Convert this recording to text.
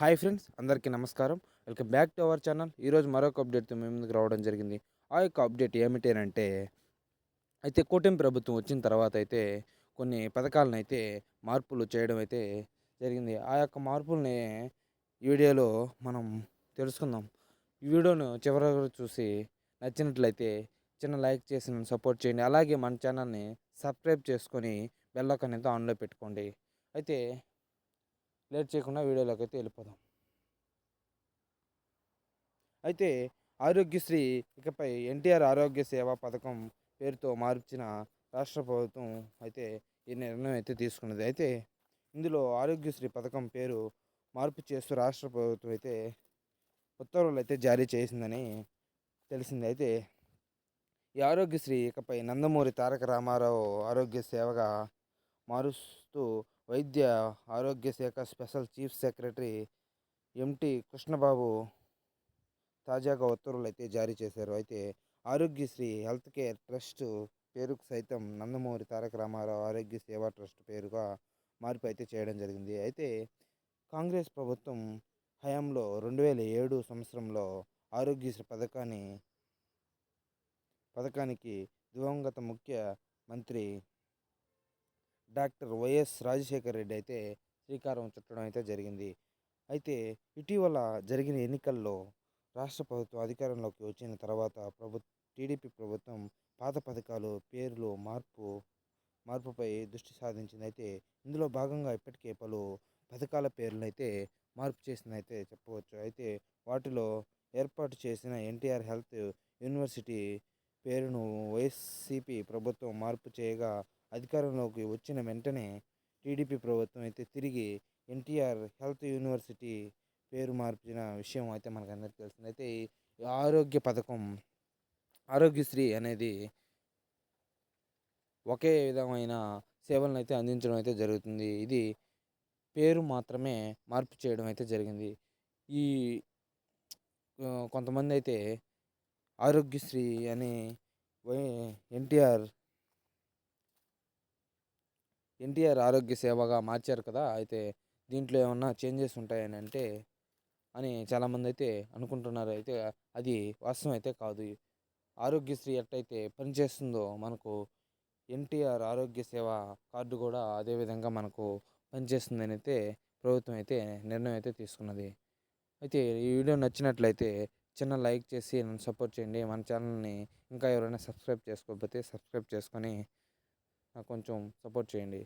Hi friends అందరికీ నమస్కారం. Welcome back to our channel. ఈరోజు మరొక అప్డేట్తో మేము ముందుకు రావడం జరిగింది. ఆ యొక్క అప్డేట్ ఏమిటంటే అయితే కూటమి ప్రభుత్వం వచ్చిన తర్వాత అయితే కొన్ని పథకాలను అయితే మార్పులు చేయడం అయితే జరిగింది. ఆ యొక్క మార్పుల్ని ఈ వీడియోలో మనం తెలుసుకుందాం. ఈ వీడియోను చివరి చూసి నచ్చినట్లయితే చిన్న లైక్ చేసి నన్ను సపోర్ట్ చేయండి. అలాగే మన ఛానల్ని సబ్స్క్రైబ్ చేసుకొని బెల్ అయితే ఆన్లో పెట్టుకోండి. అయితే లేట్ చేయకుండా వీడియోలోకి అయితే వెళ్ళిపోదాం. అయితే ఆరోగ్యశ్రీ ఇకపై ఎన్టీఆర్ ఆరోగ్య సేవా పథకం పేరుతో మార్చిన రాష్ట్ర ప్రభుత్వం అయితే ఈ నిర్ణయం అయితే తీసుకున్నది. అయితే ఇందులో ఆరోగ్యశ్రీ పథకం పేరు మార్పు చేస్తూ రాష్ట్ర ప్రభుత్వం అయితే ఉత్తర్వులు అయితే జారీ చేసిందని తెలిసింది. అయితే ఈ ఆరోగ్యశ్రీ ఇకపై నందమూరి తారక రామారావు ఆరోగ్య సేవగా మారుస్తూ వైద్య ఆరోగ్య శాఖ స్పెషల్ చీఫ్ సెక్రటరీ ఎంటి కృష్ణబాబు తాజాగా ఉత్తర్వులు అయితే జారీ చేశారు. అయితే ఆరోగ్యశ్రీ హెల్త్ కేర్ ట్రస్ట్ పేరుకు సైతం నందమూరి తారక రామారావు ఆరోగ్య సేవా ట్రస్ట్ పేరుగా మార్పు అయితే చేయడం జరిగింది. అయితే కాంగ్రెస్ ప్రభుత్వం హయాంలో రెండు వేల ఏడు సంవత్సరంలో ఆరోగ్యశ్రీ పథకాన్ని పథకానికి దివంగత ముఖ్య మంత్రి డాక్టర్ వైఎస్ రాజశేఖర రెడ్డి అయితే శ్రీకారం చుట్టడం అయితే జరిగింది. అయితే ఇటీవల జరిగిన ఎన్నికల్లో రాష్ట్ర ప్రభుత్వం అధికారంలోకి వచ్చిన తర్వాత ప్రభు టీడీపీ ప్రభుత్వం పాత పథకాలు పేర్లు మార్పు మార్పుపై దృష్టి సాధించింది. అయితే ఇందులో భాగంగా ఇప్పటికే పలు పథకాల పేర్లను అయితే మార్పు చేసింది అయితే చెప్పవచ్చు. అయితే వాటిలో ఏర్పాటు చేసిన ఎన్టీఆర్ హెల్త్ యూనివర్సిటీ పేరును వైసీపీ ప్రభుత్వం మార్పు చేయగా అధికారంలోకి వచ్చిన వెంటనే టీడీపీ ప్రభుత్వం అయితే తిరిగి ఎన్టీఆర్ హెల్త్ యూనివర్సిటీ పేరు మార్చిన విషయం అయితే మనకు అందరికి తెలిసింది. అయితే ఈ ఆరోగ్య పథకం ఆరోగ్యశ్రీ అనేది ఒకే విధమైన సేవలను అయితే అందించడం అయితే జరుగుతుంది. ఇది పేరు మాత్రమే మార్పు చేయడం అయితే జరిగింది. ఈ కొంతమంది అయితే ఆరోగ్యశ్రీ అని ఎన్టీఆర్ ఎన్టీఆర్ ఆరోగ్య సేవగా మార్చారు కదా అయితే దీంట్లో ఏమన్నా చేంజెస్ ఉంటాయని అంటే అని చాలామంది అయితే అనుకుంటున్నారు. అయితే అది వాస్తవం అయితే కాదు. ఆరోగ్యశ్రీ ఎట్టయితే పనిచేస్తుందో మనకు ఎన్టీఆర్ ఆరోగ్య సేవ కార్డు కూడా అదేవిధంగా మనకు పనిచేస్తుందని అయితే ప్రభుత్వం అయితే నిర్ణయం అయితే తీసుకున్నది. అయితే ఈ వీడియో నచ్చినట్లయితే చిన్న లైక్ చేసి నన్ను సపోర్ట్ చేయండి. మన ఛానల్ని ఇంకా ఎవరైనా సబ్స్క్రైబ్ చేసుకోకపోతే సబ్స్క్రైబ్ చేసుకొని నాకు కొంచెం సపోర్ట్ చేయండి.